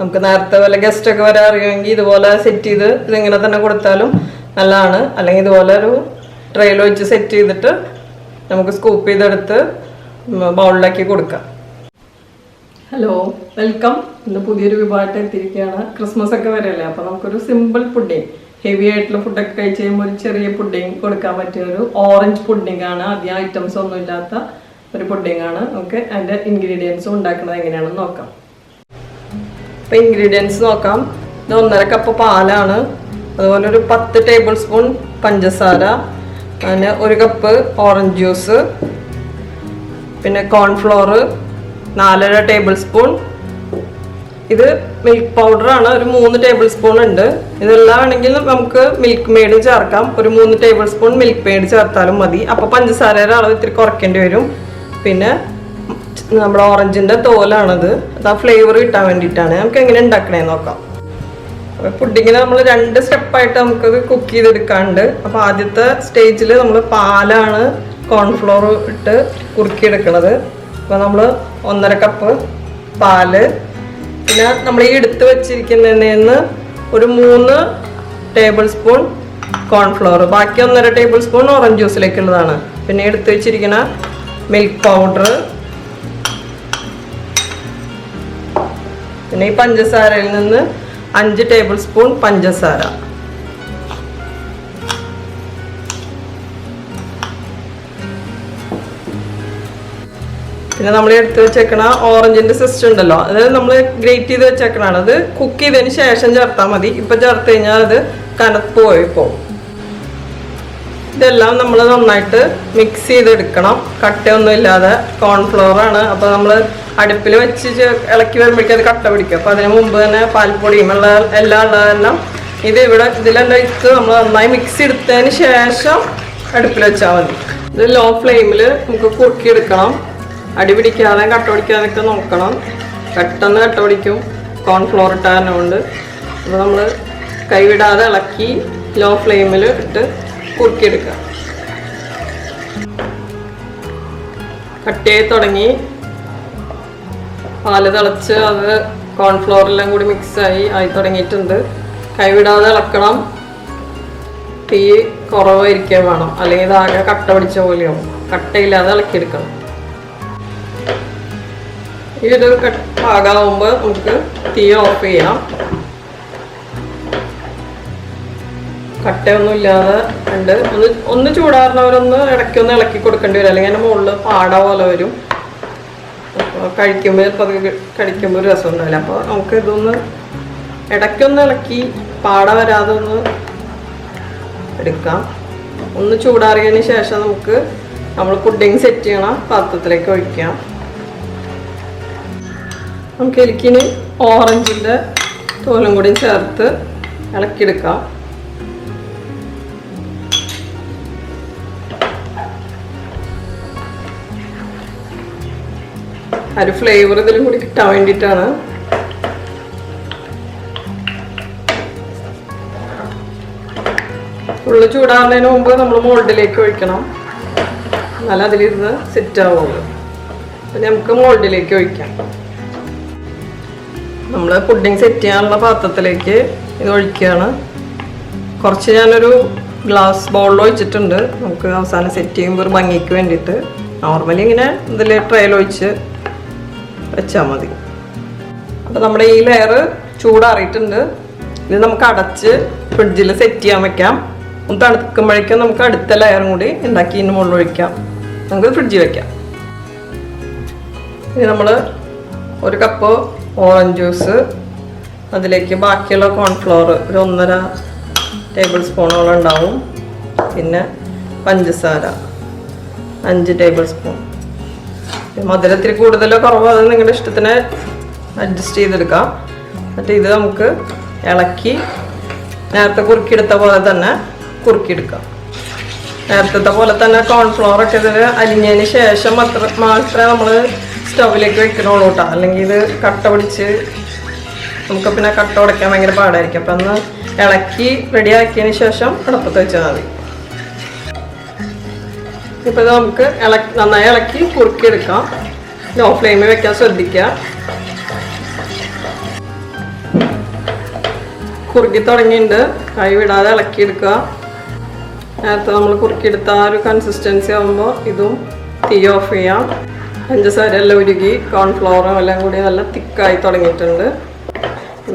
നമുക്ക് നേരത്തെ വല്ല ഗസ്റ്റ് ഒക്കെ വരാൻ അറിയുമെങ്കിൽ ഇതുപോലെ സെറ്റ് ചെയ്ത് ഇതിങ്ങനെ തന്നെ കൊടുത്താലും നല്ലതാണ്. അല്ലെങ്കിൽ ഇതുപോലെ ഒരു ട്രെയിൽ വെച്ച് സെറ്റ് ചെയ്തിട്ട് നമുക്ക് സ്കൂപ്പ് ചെയ്തെടുത്ത് ബൗളിലാക്കി കൊടുക്കാം. ഹലോ വെൽക്കം ഇന്ന് പുതിയൊരു വിഭവമായിട്ട് എത്തിയിരിക്കുകയാണ്. ക്രിസ്മസ് ഒക്കെ വരല്ലേ അപ്പോൾ നമുക്കൊരു സിമ്പിൾ പുഡിങ് ഹെവി ആയിട്ടുള്ള ഫുഡൊക്കെ കഴിച്ച് കഴിയുമ്പോൾ ഒരു ചെറിയ പുഡിങ് കൊടുക്കാൻ പറ്റിയ ഒരു ഓറഞ്ച് പുഡിങ് ആണ്. അധികം ഐറ്റംസ് ഒന്നും ഇല്ലാത്ത ഒരു പുഡിങ് ആണ്. നമുക്ക് അതിന്റെ ഇൻഗ്രീഡിയൻസും ഉണ്ടാക്കുന്നത് എങ്ങനെയാണെന്ന് നോക്കാം. അപ്പോൾ ഇൻഗ്രീഡിയൻസ് നോക്കാം. ഇത് ഒന്നര കപ്പ് പാലാണ്. അതുപോലെ ഒരു പത്ത് ടേബിൾ സ്പൂൺ പഞ്ചസാര. പിന്നെ ഒരു കപ്പ് ഓറഞ്ച് ജ്യൂസ് പിന്നെ കോൺഫ്ലോർ നാലര ടേബിൾ സ്പൂൺ ഇത് മിൽക്ക് പൗഡറാണ് ഒരു മൂന്ന് ടേബിൾ സ്പൂൺ ഉണ്ട്. ഇതെല്ലാം ആണെങ്കിൽ നമുക്ക് മിൽക്ക് മെയ്ഡ് ചേർക്കാം. ഒരു മൂന്ന് ടേബിൾ സ്പൂൺ മിൽക്ക് മെയ്ഡ് ചേർത്താലും മതി. അപ്പോൾ പഞ്ചസാരയുടെ അളവ് ഇത്തിരി കുറയ്ക്കേണ്ടി വരും. പിന്നെ നമ്മുടെ ഓറഞ്ചിന്റെ തോലാണത്. അത് ആ ഫ്ലേവർ കിട്ടാൻ വേണ്ടിയിട്ടാണ്. നമുക്ക് എങ്ങനെ ഉണ്ടാക്കണേ നോക്കാം. പുഡിങ്ങിന് നമ്മൾ രണ്ട് സ്റ്റെപ്പായിട്ട് നമുക്കത് കുക്ക് ചെയ്തെടുക്കാണ്ട്. അപ്പോൾ ആദ്യത്തെ സ്റ്റേജിൽ നമ്മൾ പാലാണ് കോൺഫ്ലോർ ഇട്ട് കുറുക്കിയെടുക്കണത്. അപ്പോൾ നമ്മൾ ഒന്നര കപ്പ് പാൽ. പിന്നെ നമ്മൾ ഈ എടുത്ത് വെച്ചിരിക്കുന്നതിൽ നിന്ന് ഒരു മൂന്ന് ടേബിൾ സ്പൂൺ കോൺഫ്ലോർ ബാക്കി ഒന്നര ടേബിൾ സ്പൂൺ ഓറഞ്ച് ജ്യൂസിലേക്കുള്ളതാണ് പിന്നെ എടുത്ത് വെച്ചിരിക്കുന്ന മിൽക്ക് പൗഡർ പിന്നെ ഈ പഞ്ചസാരയിൽ നിന്ന് അഞ്ച് ടേബിൾ സ്പൂൺ പഞ്ചസാര. പിന്നെ നമ്മൾ എടുത്ത് വെച്ചേക്കണ ഓറഞ്ചിന്റെ സിസ്റ്റം ഉണ്ടല്ലോ അതായത് നമ്മൾ ഗ്രേറ്റ് ചെയ്ത് വെച്ചേക്കണാണ് അത് കുക്ക് ചെയ്തതിന് ശേഷം ചേർത്താൽ മതി. ഇപ്പൊ ചേർത്ത് കഴിഞ്ഞാൽ അത് കനത്ത് പോയി പോകും. ഇതെല്ലാം നമ്മൾ നന്നായിട്ട് മിക്സ് ചെയ്തെടുക്കണം. കട്ടയൊന്നും ഇല്ലാതെ കോൺഫ്ലവർ ആണ്. അപ്പോൾ നമ്മൾ അടുപ്പിൽ വെച്ച് ഇളക്കി വരുമ്പോഴേക്കും അത് കട്ട പിടിക്കും. അപ്പോൾ അതിന് മുമ്പ് തന്നെ പാൽപ്പൊടിയും ഉള്ള എല്ലാം ഉള്ളതെല്ലാം ഇത് ഇവിടെ ഇതിലെല്ലാം ഇട്ട് നമ്മൾ നന്നായി മിക്സ് എടുത്തതിന് ശേഷം അടുപ്പിൽ വെച്ചാൽ മതി. ഇത് ലോ ഫ്ലെയിമിൽ നമുക്ക് കുറുക്കിയെടുക്കണം. അടി പിടിക്കാതെ കട്ട പിടിക്കാതെയൊക്കെ നോക്കണം. പെട്ടെന്ന് കട്ട പിടിക്കും. കോൺഫ്ലോർ ഇട്ടാനുകൊണ്ട് അപ്പോൾ നമ്മൾ കൈവിടാതെ ഇളക്കി ലോ ഫ്ലെയിമിൽ ഇട്ട് കുറുക്കിയെടുക്കുക. ചെയ്ത് തുടങ്ങി. പാൽ തിളച്ച് അത് കോൺഫ്ലോറെല്ലാം കൂടി മിക്സായി ആയി തുടങ്ങിയിട്ടുണ്ട്. കൈവിടാതെ ഇളക്കണം. തീ കുറവായിരിക്കാൻ വേണം. അല്ലെങ്കിൽ ഇതാകെ കട്ട പിടിച്ച പോലെയാവും. കട്ടയില്ലാതെ ഇളക്കിയെടുക്കണം. ഈ ഒരു പാകാവുമ്പോൾ നമുക്ക് തീ ഓഫ് ചെയ്യാം. കട്ടയൊന്നും ഇല്ലാതെ ഉണ്ട് ഒന്ന് ഒന്ന് ചൂടാറുന്നവരൊന്ന് ഇടയ്ക്കൊന്ന് ഇളക്കി കൊടുക്കേണ്ടി വരും. അല്ലെങ്കിൽ അതിന്റെ മുകളിൽ പാട പോലെ വരും. കഴിക്കുമ്പോൾ ചിലപ്പോൾ അത് കഴിക്കുമ്പോൾ ഒരു രസം ഉണ്ടാവില്ല. അപ്പോൾ നമുക്ക് ഇതൊന്ന് ഇടയ്ക്കൊന്ന് ഇളക്കി പാട വരാതെ ഒന്ന് എടുക്കാം. ഒന്ന് ചൂടാറിയതിന് ശേഷം നമുക്ക് നമ്മൾ പുഡിങ് സെറ്റ് ചെയ്യണ പാത്രത്തിലേക്ക് ഒഴിക്കാം. നമുക്ക് എനിക്കിനി ഓറഞ്ചിന്റെ തോലും കൂടി ചേർത്ത് ഇളക്കിയെടുക്കാം. ആ ഒരു ഫ്ലേവർ ഇതിലും കൂടി കിട്ടാൻ വേണ്ടിയിട്ടാണ്. ഫുള്ള് ചൂടാകുന്നതിന് മുമ്പ് നമ്മൾ മോൾഡിലേക്ക് ഒഴിക്കണം. എന്നാലും അതിലിരുന്ന് സെറ്റ് ആവുള്ളൂ. നമുക്ക് മോൾഡിലേക്ക് ഒഴിക്കാം. നമ്മൾ പുഡിങ് സെറ്റ് ചെയ്യാനുള്ള പാത്രത്തിലേക്ക് ഇത് ഒഴിക്കുകയാണ്. കുറച്ച് ഞാനൊരു ഗ്ലാസ് ബൗളിൽ ഒഴിച്ചിട്ടുണ്ട്. നമുക്ക് അവസാനം സെറ്റ് ചെയ്യുമ്പോൾ ഒരു ഭംഗിക്ക് വേണ്ടിയിട്ട്. നോർമലി ഇങ്ങനെ ഇതിൽ ട്രയൽ ഒഴിച്ച് വെച്ചാൽ മതി. അപ്പോൾ നമ്മുടെ ഈ ലെയർ ചൂടാറിയിട്ടുണ്ട്. ഇത് നമുക്ക് അടച്ച് ഫ്രിഡ്ജിൽ സെറ്റ് ചെയ്യാൻ വെക്കാം. ഒന്ന് തണുക്കുമ്പോഴേക്കും നമുക്ക് അടുത്ത ലെയറും കൂടി ഉണ്ടാക്കി ഇതിന് മുകളിൽ ഒഴിക്കാം. നമുക്ക് ഫ്രിഡ്ജിൽ വെക്കാം. ഇനി നമ്മൾ ഒരു കപ്പ് ഓറഞ്ച് ജ്യൂസ് അതിലേക്ക് ബാക്കിയുള്ള കോൺഫ്ലോർ ഒരു ഒന്നര ടേബിൾ സ്പൂണോളം ഉണ്ടാവും. പിന്നെ പഞ്ചസാര അഞ്ച് ടേബിൾ സ്പൂൺ മധുരത്തിൽ കൂടുതലോ കുറവോ അത് നിങ്ങളുടെ ഇഷ്ടത്തിന് അഡ്ജസ്റ്റ് ചെയ്തെടുക്കാം. എന്നിട്ട് ഇത് നമുക്ക് ഇളക്കി നേരത്തെ കുറുക്കിയെടുത്ത പോലെ തന്നെ കുറുക്കിയെടുക്കാം. നേരത്തെ പോലെ തന്നെ കോൺഫ്ലോർ ഒക്കെ ഇതിൽ അലിഞ്ഞതിന് ശേഷം അത്ര മാത്രമേ നമ്മൾ സ്റ്റൗവിലേക്ക് വെക്കണുള്ളൂ കേട്ടോ. അല്ലെങ്കിൽ ഇത് കട്ട പിടിച്ച് നമുക്ക് പിന്നെ കട്ട ഉടയ്ക്കാൻ ഭയങ്കര പാടായിരിക്കും. അപ്പം ഒന്ന് ഇളക്കി റെഡിയാക്കിയതിന് ശേഷം അടുപ്പത്ത് വെച്ചാൽ മതി. ഇപ്പം ഇത് നമുക്ക് ഇളക്കി നന്നായി ഇളക്കി കുറുക്കിയെടുക്കാം. ലോ ഫ്ലെയിമിൽ വെക്കാൻ ശ്രദ്ധിക്കുക. കുറുക്കി തുടങ്ങിയിട്ടുണ്ട്. കൈ വിടാതെ ഇളക്കിയെടുക്കുക. നേരത്തെ നമ്മൾ കുറുക്കിയെടുത്ത ആ ഒരു കൺസിസ്റ്റൻസി ആകുമ്പോൾ ഇതും തീ ഓഫ് ചെയ്യാം. പഞ്ചസാര എല്ലാം ഉരുകി കോൺഫ്ലവറും എല്ലാം കൂടി നല്ല തിക്കായി തുടങ്ങിയിട്ടുണ്ട്.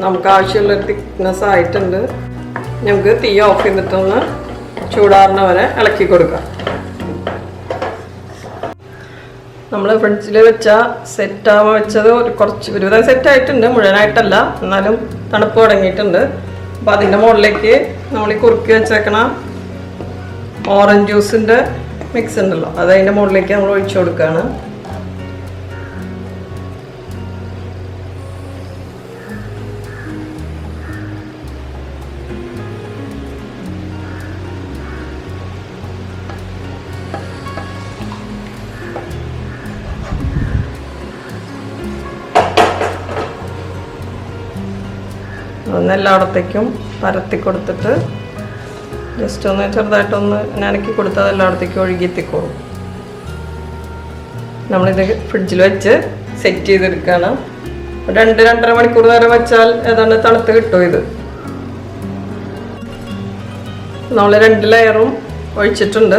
നമുക്ക് ആവശ്യമുള്ളൊരു തിക്നെസ് ആയിട്ടുണ്ട്. നമുക്ക് തീ ഓഫ് ചെയ്തിട്ടൊന്ന് ചൂടാറുന്ന വരെ ഇളക്കി കൊടുക്കാം. നമ്മൾ ഫ്രിഡ്ജിൽ വെച്ച സെറ്റ് ആവാൻ വെച്ചത് ഒരു കുറച്ച് ഒരുവിധം സെറ്റ് ആയിട്ടുണ്ട്. മുഴുവനായിട്ടല്ല. എന്നാലും തണുപ്പ് തുടങ്ങിയിട്ടുണ്ട്. അപ്പോൾ അതിന്റെ മുകളിലേക്ക് നമ്മൾ ഈ കുറുക്കി വെച്ചേക്കണ ഓറഞ്ച് ജ്യൂസിന്റെ മിക്സ് ഉണ്ടല്ലോ. അത് അതിന്റെ മുകളിലേക്ക് നമ്മൾ ഒഴിച്ചു കൊടുക്കുകയാണ് ഒന്ന് എല്ലായിടത്തേക്കും പരത്തി കൊടുത്തിട്ട് ജസ്റ്റ് ഒന്ന് ചെറുതായിട്ടൊന്ന് നനക്കി കൊടുത്താൽ എല്ലായിടത്തേക്കും ഒഴുകിയെത്തിക്കോളും. നമ്മളിത് ഫ്രിഡ്ജിൽ വെച്ച് സെറ്റ് ചെയ്തെടുക്കുകയാണ്. രണ്ട് രണ്ടര മണിക്കൂർ നേരം വെച്ചാൽ ഏതാണ്ട് തണുത്ത് കിട്ടും ഇത്. നമ്മൾ രണ്ട് ലെയറും ഒഴിച്ചിട്ടുണ്ട്.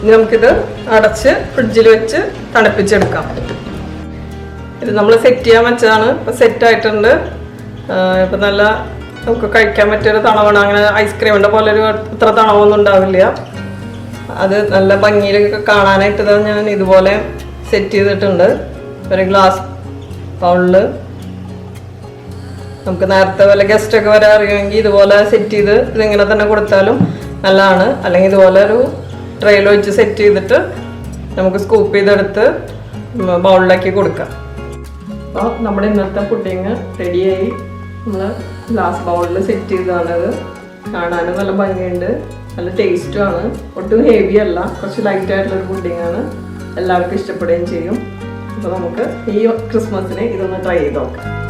ഇനി നമുക്കിത് അടച്ച് ഫ്രിഡ്ജിൽ വെച്ച് തണുപ്പിച്ചെടുക്കാം. ഇത് നമ്മൾ സെറ്റ് ചെയ്യാൻ വെച്ചതാണ്. ഇപ്പം സെറ്റ് ആയിട്ടുണ്ട്. ഇപ്പം നല്ല നമുക്ക് കഴിക്കാൻ പറ്റിയൊരു തണവാണ്. അങ്ങനെ ഐസ്ക്രീമിന്റെ പോലെ ഒരു ഇത്ര തണവൊന്നും ഉണ്ടാവില്ല. അത് നല്ല ഭംഗിയിലൊക്കെ കാണാനായിട്ട് ഞാൻ ഇതുപോലെ സെറ്റ് ചെയ്തിട്ടുണ്ട്. ഒരു ഗ്ലാസ് ബൗളിൽ നമുക്ക് നേരത്തെ വല്ല ഗസ്റ്റൊക്കെ വരാൻ അറിയുമെങ്കിൽ ഇതുപോലെ സെറ്റ് ചെയ്ത് ഇതിങ്ങനെ തന്നെ കൊടുത്താലും നല്ലതാണ്. അല്ലെങ്കിൽ ഇതുപോലെ ഒരു ട്രെയിൽ വെച്ച് സെറ്റ് ചെയ്തിട്ട് നമുക്ക് സ്കൂപ്പ് ചെയ്തെടുത്ത് ബൗളിലാക്കി കൊടുക്കാം. അപ്പോൾ നമ്മുടെ ഇന്നത്തെ പുഡിങ് റെഡിയായി നമ്മൾ ഗ്ലാസ് ബൗളിൽ സെറ്റ് ചെയ്തതാണത് കാണാനും നല്ല ഭംഗിയുണ്ട്. നല്ല ടേസ്റ്റും ആണ്. ഒട്ടും ഹെവി അല്ല. കുറച്ച് ലൈറ്റ് ആയിട്ടുള്ളൊരു പുഡിംഗ് ആണ്. എല്ലാവർക്കും ഇഷ്ടപ്പെടുകയും ചെയ്യും. അപ്പോൾ നമുക്ക് ഈ ക്രിസ്മസിന് ഇതൊന്ന് ട്രൈ ചെയ്ത് നോക്കാം.